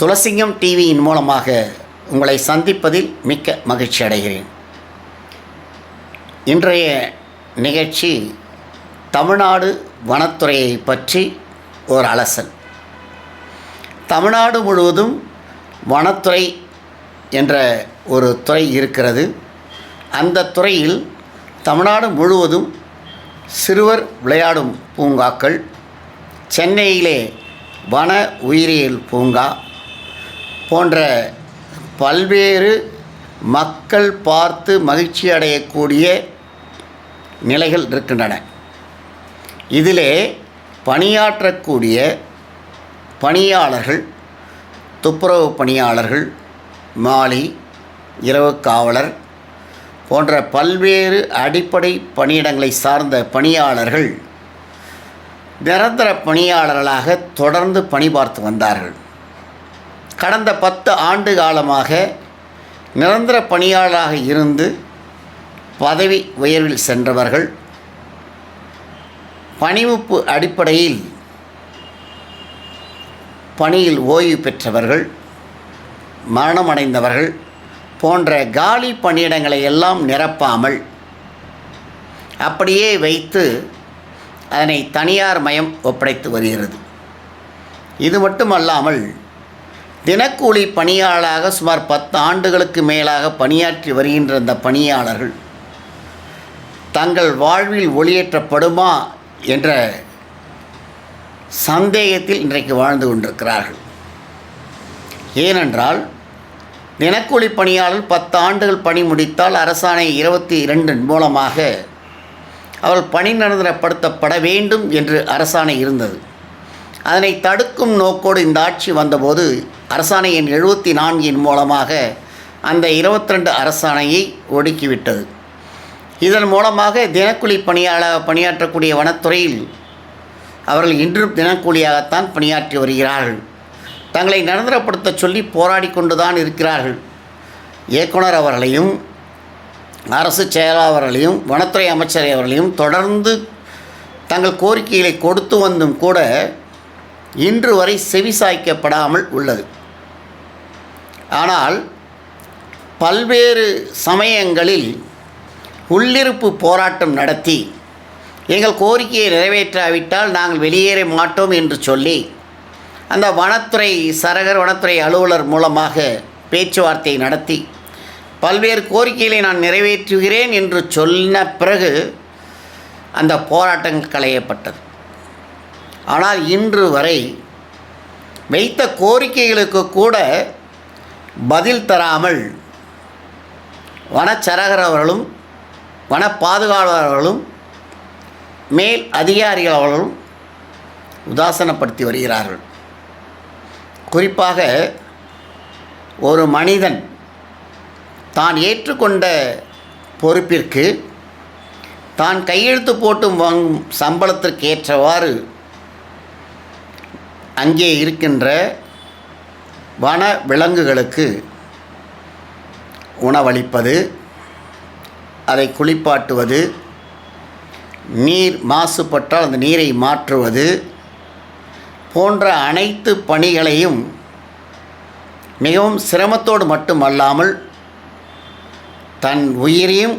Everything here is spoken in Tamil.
துளசிங்கம் டிவியின் மூலமாக உங்களை சந்திப்பதில் மிக்க மகிழ்ச்சி அடைகிறேன். இன்றைய நிகழ்ச்சி தமிழ்நாடு வனத்துறையை பற்றி ஒரு அலசல். தமிழ்நாடு முழுவதும் வனத்துறை என்ற ஒரு துறை இருக்கிறது. அந்த துறையில் தமிழ்நாடு முழுவதும் சிறுவர் விளையாடும் பூங்காக்கள் சென்னையிலே வன உயிரியல் பூங்கா போன்ற பல்வேறு மக்கள் பார்த்து மகிழ்ச்சி அடையக்கூடிய நிலைகள் இருக்கின்றன. இதிலே பணியாற்றக்கூடிய பணியாளர்கள் துப்புரவு பணியாளர்கள் மாலி இரவு காவலர் போன்ற பல்வேறு அடிப்படை பணியிடங்களை சார்ந்த பணியாளர்கள் நிரந்தர பணியாளர்களாக தொடர்ந்து பணிபார்த்து வந்தார்கள். கடந்த பத்து ஆண்டு காலமாக நிரந்தர பணியாளராக இருந்து பதவி உயர்வில் சென்றவர்கள் பணிவுப்பு அடிப்படையில் பணியில் ஓய்வு பெற்றவர்கள் மரணமடைந்தவர்கள் போன்ற காலி பணியிடங்களை எல்லாம் நிரப்பாமல் அப்படியே வைத்து அதனை தனியார் மயம் ஒப்படைத்து வருகிறது. இது மட்டுமல்லாமல் தினக்கூலி பணியாளராக சுமார் பத்து ஆண்டுகளுக்கு மேலாக பணியாற்றி வருகின்ற இந்த பணியாளர்கள் தங்கள் வாழ்வில் ஒளியேற்றப்படுமா என்ற சந்தேகத்தில் இன்றைக்கு வாழ்ந்து கொண்டிருக்கிறார்கள். ஏனென்றால் தினக்கூலி பணியாளர் பத்து ஆண்டுகள் பணி முடித்தால் அரசாணை இருபத்தி இரண்டின் மூலமாக அவள் பணி நிரந்தரப்படுத்தப்பட வேண்டும் என்று அரசாணை இருந்தது. அதனை தடுக்கும் நோக்கோடு இந்த ஆட்சி வந்தபோது அரசாணை எண் எழுபத்தி நான்கின் மூலமாக அந்த இருபத்தி ரெண்டு அரசாணையை ஒடுக்கிவிட்டது. இதன் மூலமாக தினக்கூலி பணியாளர் பணியாற்றக்கூடிய வனத்துறையில் அவர்கள் இன்றும் தினக்கூலியாகத்தான் பணியாற்றி வருகிறார்கள். தங்களை நிரந்தரப்படுத்த சொல்லி போராடி கொண்டுதான் இருக்கிறார்கள். இயக்குனர் அவர்களையும் அரசு செயலாளர்களையும் வனத்துறை அமைச்சர் அவர்களையும் தொடர்ந்து தங்கள் கோரிக்கைகளை கொடுத்து வந்தும் கூட இன்று வரை செவிசாய்க்கப்படாமல் உள்ளது. ஆனால் பல்வேறு சமயங்களில் உள்ளிருப்பு போராட்டம் நடத்தி எங்கள் கோரிக்கையை நிறைவேற்றாவிட்டால் நாங்கள் வெளியேற மாட்டோம் என்று சொல்லி அந்த வனத்துறை சரகர் வனத்துறை அலுவலர் மூலமாக பேச்சுவார்த்தை நடத்தி பல்வேறு கோரிக்கைகளை நான் நிறைவேற்றுகிறேன் என்று சொன்ன பிறகு அந்த போராட்டங்கள் களையப்பட்டது. ஆனால் இன்று வரை வைத்த கோரிக்கைகளுக்கு கூட பதில் தராமல் வனச்சரகர் அவர்களும் வன பாதுகாவலர்களும் மேல் அதிகாரிகள் அவர்களும் உதாசனப்படுத்தி வருகிறார்கள். குறிப்பாக ஒரு மனிதன் தான் ஏற்றுக்கொண்ட பொறுப்பிற்கு தான் கையெழுத்து போட்டு வாங்கும் சம்பளத்திற்கு ஏற்றவாறு அங்கே இருக்கின்ற வன விலங்குகளுக்கு உணவளிப்பது அதை குளிப்பாட்டுவது நீர் மாசுபட்டால் அந்த நீரை மாற்றுவது போன்ற அனைத்து பணிகளையும் மிகவும் சிரமத்தோடு மட்டுமல்லாமல் தன் உயிரையும்